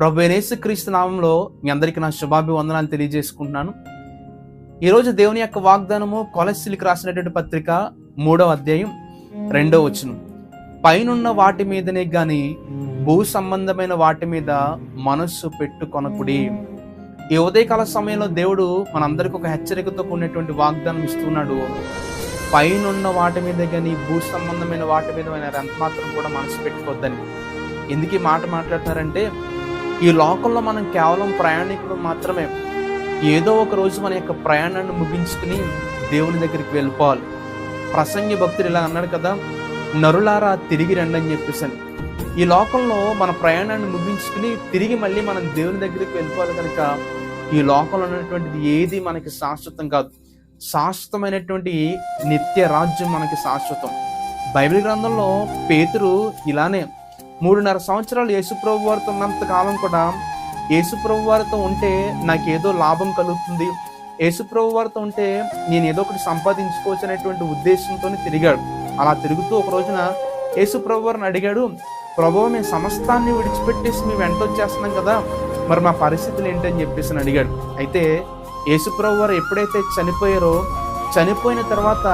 ప్రభు క్రీస్తు నామంలో మీ అందరికీ నా శుభాభివందనాలు తెలియజేసుకుంటున్నాను. ఈరోజు దేవుని యొక్క వాగ్దానము కొలసిలికి రాసినటువంటి పత్రిక మూడవ అధ్యాయం రెండవ వచనం. పైనున్న వాటి మీదనే కానీ భూ సంబంధమైన వాటి మీద మనస్సు పెట్టుకొనకుడి. ఈ ఉదయకాల సమయంలో దేవుడు మనందరికి ఒక హెచ్చరికతో కూడినటువంటి వాగ్దానం ఇస్తున్నాడు. పైనున్న వాటి మీద కానీ భూ సంబంధమైన వాటి మీద ఎంత మాత్రం కూడా మనసు పెట్టుకోవద్దని. ఎందుకు ఈ మాట మాట్లాడతారంటే ఈ లోకంలో మనం కేవలం ప్రయాణికులు మాత్రమే. ఏదో ఒక రోజు మన యొక్క ప్రయాణాన్ని ముగించుకుని దేవుని దగ్గరికి వెళ్ళిపోవాలి. ప్రసంగి భక్తుడు ఇలా అన్నాడు కదా నరులారా తిరిగి రండి అని చెప్పేసి ఈ లోకంలో మన ప్రయాణాన్ని ముగించుకుని తిరిగి మళ్ళీ మనం దేవుని దగ్గరికి వెళ్ళిపోవాలి కనుక ఈ లోకంలో ఉన్నటువంటిది ఏది మనకి శాశ్వతం కాదు. శాశ్వతమైనటువంటి నిత్య రాజ్యం మనకి శాశ్వతం. బైబిల్ గ్రంథంలో పేతురు ఇలానే మూడున్నర సంవత్సరాలు యేసుప్రభు వారితో ఉన్నంత కాలం కూడా యేసుప్రభు వారితో ఉంటే నాకు ఏదో లాభం కలుగుతుంది. యేసుప్రభు వారితో ఉంటే నేను ఏదో ఒకటి సంపాదించుకోవచ్చు అనేటువంటి ఉద్దేశంతో తిరిగాడు. అలా తిరుగుతూ ఒక రోజున యేసుప్రభు వారిని అడిగాడు ప్రభు మేము సమస్తాన్ని విడిచిపెట్టేసి మేము వెంట వచ్చేస్తున్నాం కదా మరి మా పరిస్థితులు ఏంటని చెప్పేసి అని అడిగాడు. అయితే యేసుప్రభు వారు ఎప్పుడైతే చనిపోయారో చనిపోయిన తర్వాత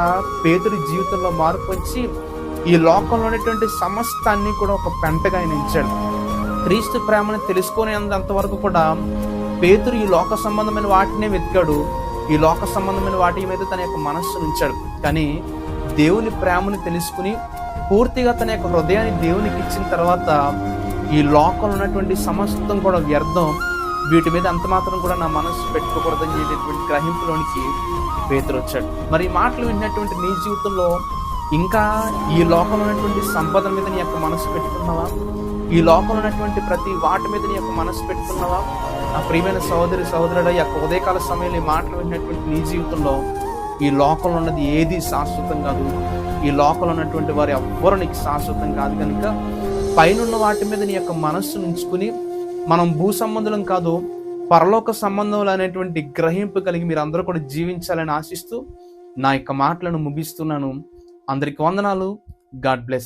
పేదరి జీవితంలో మార్పు వచ్చి ఈ లోకంలో ఉన్నటువంటి సమస్తాన్ని కూడా ఒక పెంటగా ఆయన ఇచ్చాడు. క్రీస్తు ప్రేమను తెలుసుకునేంత వరకు కూడా పేతురు ఈ లోక సంబంధమైన వాటినే వెతికాడు. ఈ లోక సంబంధమైన వాటి మీద తన యొక్క మనస్సును ఉంచాడు. కానీ దేవుని ప్రేమను తెలుసుకుని పూర్తిగా తన యొక్క హృదయాన్ని దేవునికి ఇచ్చిన తర్వాత ఈ లోకంలో ఉన్నటువంటి సమస్తం కూడా వ్యర్థం. వీటి మీద అంత మాత్రం కూడా నా మనస్సు పెట్టుకోకూడదని చెప్పేటువంటి గ్రహింపులోనికి పేతురు వచ్చాడు. మరి ఈ మాటలు విన్నటువంటి నీ జీవితంలో ఇంకా ఈ లోకంలో ఉన్నటువంటి సంపద మీద నీ యొక్క మనసు పెట్టుకున్నావా? ఈ లోకంలో ఉన్నటువంటి ప్రతి వాటి మీద నీ యొక్క మనసు పెట్టుకున్నావా? ఆ ప్రియమైన సహోదరి సహోదరుల ఈ యొక్క ఉదయకాల సమయంలో ఈ మాటలు విన్నటువంటి నీ జీవితంలో ఈ లోకంలో ఉన్నది ఏది శాశ్వతం కాదు. ఈ లోకంలో ఉన్నటువంటి వారి ఎవ్వరు నీకు శాశ్వతం కాదు కనుక పైనున్న వాటి మీద నీ యొక్క మనస్సును నుంచుకుని మనం భూ సంబంధులం కాదు పరలోక సంబంధములు అనేటువంటి గ్రహింపు కలిగి మీరు అందరూ కూడా జీవించాలని ఆశిస్తూ నా యొక్క మాటలను ముగిస్తున్నాను. అందరికి వందనాలు. God bless